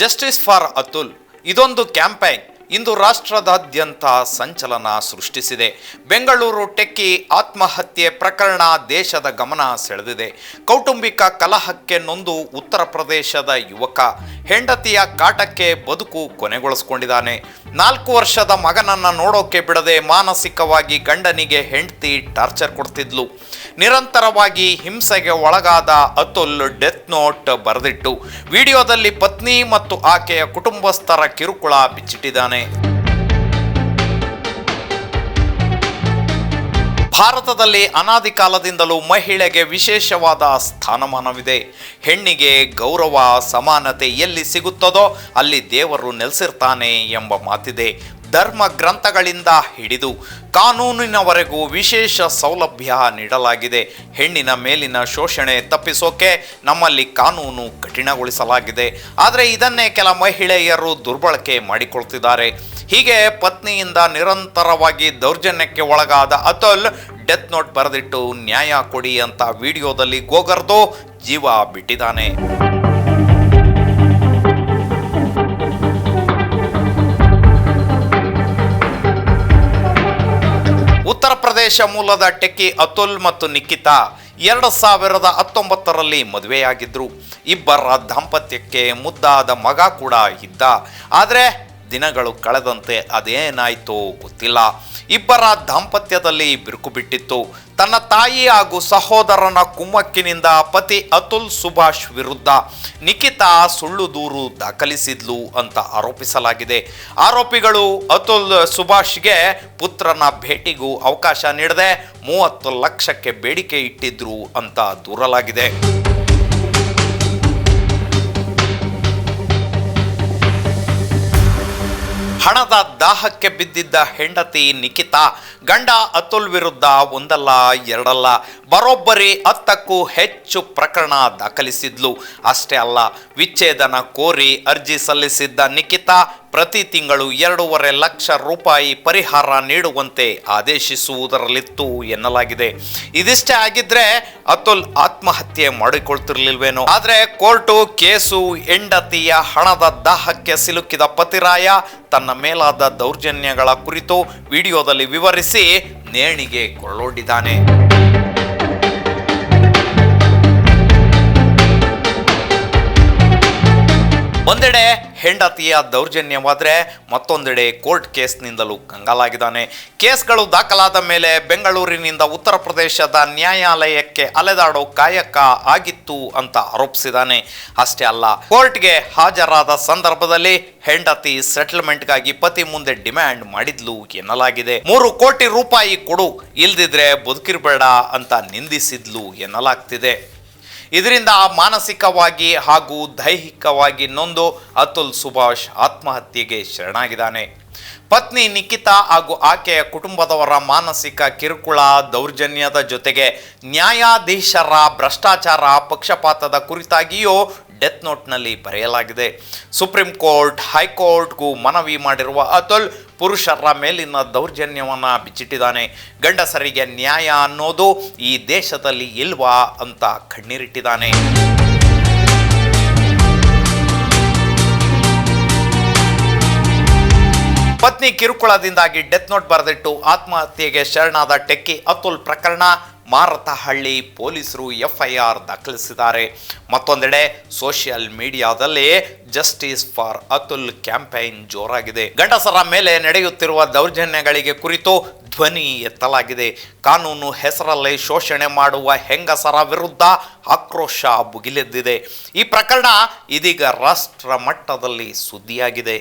Justice for Atul ಇದೊಂದು campaign. ಇಂದು ರಾಷ್ಟ್ರದಾದ್ಯಂತ ಸಂಚಲನ ಸೃಷ್ಟಿಸಿದೆ. ಬೆಂಗಳೂರು ಟೆಕ್ಕಿ ಆತ್ಮಹತ್ಯೆ ಪ್ರಕರಣ ದೇಶದ ಗಮನ ಸೆಳೆದಿದೆ. ಕೌಟುಂಬಿಕ ಕಲಹಕ್ಕೆ ನೊಂದು ಉತ್ತರ ಪ್ರದೇಶದ ಯುವಕ ಹೆಂಡತಿಯ ಕಾಟಕ್ಕೆ ಬದುಕು ಕೊನೆಗೊಳಿಸ್ಕೊಂಡಿದ್ದಾನೆ. ನಾಲ್ಕು ವರ್ಷದ ಮಗನನ್ನು ನೋಡೋಕೆ ಬಿಡದೆ ಮಾನಸಿಕವಾಗಿ ಗಂಡನಿಗೆ ಹೆಂಡತಿ ಟಾರ್ಚರ್ ಕೊಡ್ತಿದ್ಲು. ನಿರಂತರವಾಗಿ ಹಿಂಸೆಗೆ ಒಳಗಾದ ಅತುಲ್ ಡೆತ್ ನೋಟ್ ಬರೆದಿಟ್ಟು, ವಿಡಿಯೋದಲ್ಲಿ ಪತ್ನಿ ಮತ್ತು ಆಕೆಯ ಕುಟುಂಬಸ್ಥರ ಕಿರುಕುಳ ಬಿಚ್ಚಿಟ್ಟಿದ್ದಾನೆ. ಭಾರತದಲ್ಲಿ ಅನಾದಿ ಕಾಲದಿಂದಲೂ ಮಹಿಳೆಗೆ ವಿಶೇಷವಾದ ಸ್ಥಾನಮಾನವಿದೆ. ಹೆಣ್ಣಿಗೆ ಗೌರವ, ಸಮಾನತೆ ಎಲ್ಲಿ ಸಿಗುತ್ತದೋ ಅಲ್ಲಿ ದೇವರು ನೆಲೆಸಿರ್ತಾನೆ ಎಂಬ ಮಾತಿದೆ. ಧರ್ಮ ಗ್ರಂಥಗಳಿಂದ ಹಿಡಿದು ಕಾನೂನಿನವರೆಗೂ ವಿಶೇಷ ಸೌಲಭ್ಯ ನೀಡಲಾಗಿದೆ. ಹೆಣ್ಣಿನ ಮೇಲಿನ ಶೋಷಣೆ ತಪ್ಪಿಸೋಕೆ ನಮ್ಮಲ್ಲಿ ಕಾನೂನು ಕಠಿಣಗೊಳಿಸಲಾಗಿದೆ. ಆದರೆ ಇದನ್ನೇ ಕೆಲ ಮಹಿಳೆಯರು ದುರ್ಬಳಕೆ ಮಾಡಿಕೊಳ್ತಿದ್ದಾರೆ. ಹೀಗೆ ಪತ್ನಿಯಿಂದ ನಿರಂತರವಾಗಿ ದೌರ್ಜನ್ಯಕ್ಕೆ ಒಳಗಾದ ಅತುಲ್ ಡೆತ್ ನೋಟ್ ಬರೆದಿಟ್ಟು ನ್ಯಾಯ ಕೊಡಿ ಅಂತ ವಿಡಿಯೋದಲ್ಲಿ ಗೋಗರ್ದು ಜೀವ ಬಿಟ್ಟಿದ್ದಾನೆ. ಪ್ರದೇಶ ಮೂಲದ ಟೆಕ್ಕಿ ಅತುಲ್ ಮತ್ತು ನಿಖಿತಾ ಎರಡು ಸಾವಿರದ ಹತ್ತೊಂಬತ್ತರಲ್ಲಿ ಮದುವೆಯಾಗಿದ್ರು. ಇಬ್ಬರ ದಾಂಪತ್ಯಕ್ಕೆ ಮುದ್ದಾದ ಮಗ ಕೂಡ ಇದ್ದ. ಆದರೆ ದಿನಗಳು ಕಳೆದಂತೆ ಅದೇನಾಯಿತು ಗೊತ್ತಿಲ್ಲ. ಇಬ್ಬರ ದಾಂಪತ್ಯದಲ್ಲಿ ಬಿರುಕು ಬಿಟ್ಟಿತ್ತು. ತನ್ನ ತಾಯಿ ಹಾಗೂ ಸಹೋದರನ ಕುಮ್ಮಕ್ಕಿನಿಂದ ಪತಿ ಅತುಲ್ ಸುಭಾಷ್ ವಿರುದ್ಧ ನಿಖಿತಾ ಸುಳ್ಳು ದೂರು ದಾಖಲಿಸಿದ್ಲು ಅಂತ ಆರೋಪಿಸಲಾಗಿದೆ. ಆರೋಪಿಗಳು ಅತುಲ್ ಸುಭಾಷ್ಗೆ ಪುತ್ರನ ಭೇಟಿಗೂ ಅವಕಾಶ ನೀಡದೆ ಮೂವತ್ತು ಲಕ್ಷಕ್ಕೆ ಬೇಡಿಕೆ ಇಟ್ಟಿದ್ರು ಅಂತ ದೂರಲಾಗಿದೆ. ಹಣದ ದಾಹಕ್ಕೆ ಬಿದ್ದಿದ್ದ ಹೆಂಡತಿ ನಿಖಿತಾ ಗಂಡ ಅತುಲ್ ವಿರುದ್ಧ ಒಂದಲ್ಲ, ಎರಡಲ್ಲ, ಬರೋಬ್ಬರಿ ಹತ್ತಕ್ಕೂ ಹೆಚ್ಚು ಪ್ರಕರಣ ದಾಖಲಿಸಿದ್ಲು. ಅಷ್ಟೇ ಅಲ್ಲ, ವಿಚ್ಛೇದನ ಕೋರಿ ಅರ್ಜಿ ಸಲ್ಲಿಸಿದ್ದ ನಿಖಿತಾ ಪ್ರತಿ ತಿಂಗಳು ಎರಡೂವರೆ ಲಕ್ಷ ರೂಪಾಯಿ ಪರಿಹಾರ ನೀಡುವಂತೆ ಆದೇಶಿಸುವುದರಲ್ಲಿತ್ತು ಎನ್ನಲಾಗಿದೆ. ಇದಿಷ್ಟೇ ಆಗಿದ್ರೆ ಅತುಲ್ ಆತ್ಮಹತ್ಯೆ ಮಾಡಿಕೊಳ್ತಿರ್ಲಿಲ್ವೇನೋ? ಆದ್ರೆ ಕೋರ್ಟು ಕೇಸು, ಹೆಂಡತಿಯ ಹಣದ ದಾಹಕ್ಕೆ ಸಿಲುಕಿದ ಪತಿರಾಯ ತನ್ನ ಮೇಲಾದ ದೌರ್ಜನ್ಯಗಳ ಕುರಿತು ವಿಡಿಯೋದಲ್ಲಿ ವಿವರಿಸಿ ನೇಣಿಗೆ ಕೊಳ್ಳೊಡ್ಡಿದ್ದಾನೆ ಒಂದೆಡೆ ಹೆಂಡತಿಯ ದೌರ್ಜನ್ಯವಾದರೆ ಮತ್ತೊಂದೆಡೆ ಕೋರ್ಟ್ ಕೇಸ್ನಿಂದಲೂ ಕಂಗಾಲಾಗಿದ್ದಾನೆ. ಕೇಸ್ಗಳು ದಾಖಲಾದ ಮೇಲೆ ಬೆಂಗಳೂರಿನಿಂದ ಉತ್ತರ ಪ್ರದೇಶದ ನ್ಯಾಯಾಲಯಕ್ಕೆ ಅಲೆದಾಡೋ ಕಾಯಕ ಆಗಿತ್ತು ಅಂತ ಆರೋಪಿಸಿದ್ದಾನೆ. ಅಷ್ಟೇ ಅಲ್ಲ, ಕೋರ್ಟ್ಗೆ ಹಾಜರಾದ ಸಂದರ್ಭದಲ್ಲಿ ಹೆಂಡತಿ ಸೆಟಲ್ಮೆಂಟ್ಗಾಗಿ ಪತಿ ಮುಂದೆ ಡಿಮ್ಯಾಂಡ್ ಮಾಡಿದ್ಲು ಎನ್ನಲಾಗಿದೆ. ಮೂರು ಕೋಟಿ ರೂಪಾಯಿ ಕೊಡು, ಇಲ್ದಿದ್ರೆ ಬದುಕಿರ್ಬೇಡ ಅಂತ ನಿಂದಿಸಿದ್ಲು ಎನ್ನಲಾಗ್ತಿದೆ. ಇದರಿಂದ ಮಾನಸಿಕವಾಗಿ ಹಾಗೂ ದೈಹಿಕವಾಗಿ ನೊಂದು ಅತುಲ್ ಸುಭಾಷ್ ಆತ್ಮಹತ್ಯೆಗೆ ಶರಣಾಗಿದ್ದಾನೆ. ಪತ್ನಿ ನಿಖಿತಾ ಹಾಗೂ ಆಕೆಯ ಕುಟುಂಬದವರ ಮಾನಸಿಕ ಕಿರುಕುಳ ದೌರ್ಜನ್ಯದ ಜೊತೆಗೆ ನ್ಯಾಯಾಧೀಶರ ಭ್ರಷ್ಟಾಚಾರ ಪಕ್ಷಪಾತದ ಕುರಿತಾಗಿಯೂ ಡೆತ್ ನೋಟ್ನಲ್ಲಿ ಬರೆಯಲಾಗಿದೆ. ಸುಪ್ರೀಂ ಕೋರ್ಟ್, ಹೈಕೋರ್ಟ್ಗೂ ಮನವಿ ಮಾಡಿರುವ ಅತುಲ್ ಪುರುಷರ ಮೇಲಿನ ದೌರ್ಜನ್ಯವನ್ನು ಬಿಚ್ಚಿಟ್ಟಿದ್ದಾನೆ. ಗಂಡಸರಿಗೆ ನ್ಯಾಯ ಅನ್ನೋದು ಈ ದೇಶದಲ್ಲಿ ಇಲ್ವಾ ಅಂತ ಕಣ್ಣೀರಿಟ್ಟಿದ್ದಾನೆ. ಪತ್ನಿ ಕಿರುಕುಳದಿಂದಾಗಿ ಡೆತ್ ನೋಟ್ ಬರೆದಿಟ್ಟು ಆತ್ಮಹತ್ಯೆಗೆ ಶರಣಾದ ಟೆಕ್ಕಿ ಅತುಲ್ ಪ್ರಕರಣ ಮಾರತಹಳ್ಳಿ ಪೊಲೀಸರು ಎಫ್ಐಆರ್ ದಾಖಲಿಸಿದ್ದಾರೆ. ಮತ್ತೊಂದೆಡೆ ಸೋಷಿಯಲ್ ಮೀಡಿಯಾದಲ್ಲಿ ಜಸ್ಟಿಸ್ ಫಾರ್ ಅತುಲ್ ಕ್ಯಾಂಪೇನ್ ಜೋರಾಗಿದೆ. ಗಂಡಸರ ಮೇಲೆ ನಡೆಯುತ್ತಿರುವ ದೌರ್ಜನ್ಯಗಳಿಗೆ ಕುರಿತು ಧ್ವನಿ ಎತ್ತಲಾಗಿದೆ. ಕಾನೂನು ಹೆಸರಲ್ಲಿ ಶೋಷಣೆ ಮಾಡುವ ಹೆಂಗಸರ ವಿರುದ್ಧ ಆಕ್ರೋಶ ಭುಗಿಲೆದ್ದಿದೆ. ಈ ಪ್ರಕರಣ ಇದೀಗ ರಾಷ್ಟ್ರ ಮಟ್ಟದಲ್ಲಿ ಸುದ್ದಿಯಾಗಿದೆ.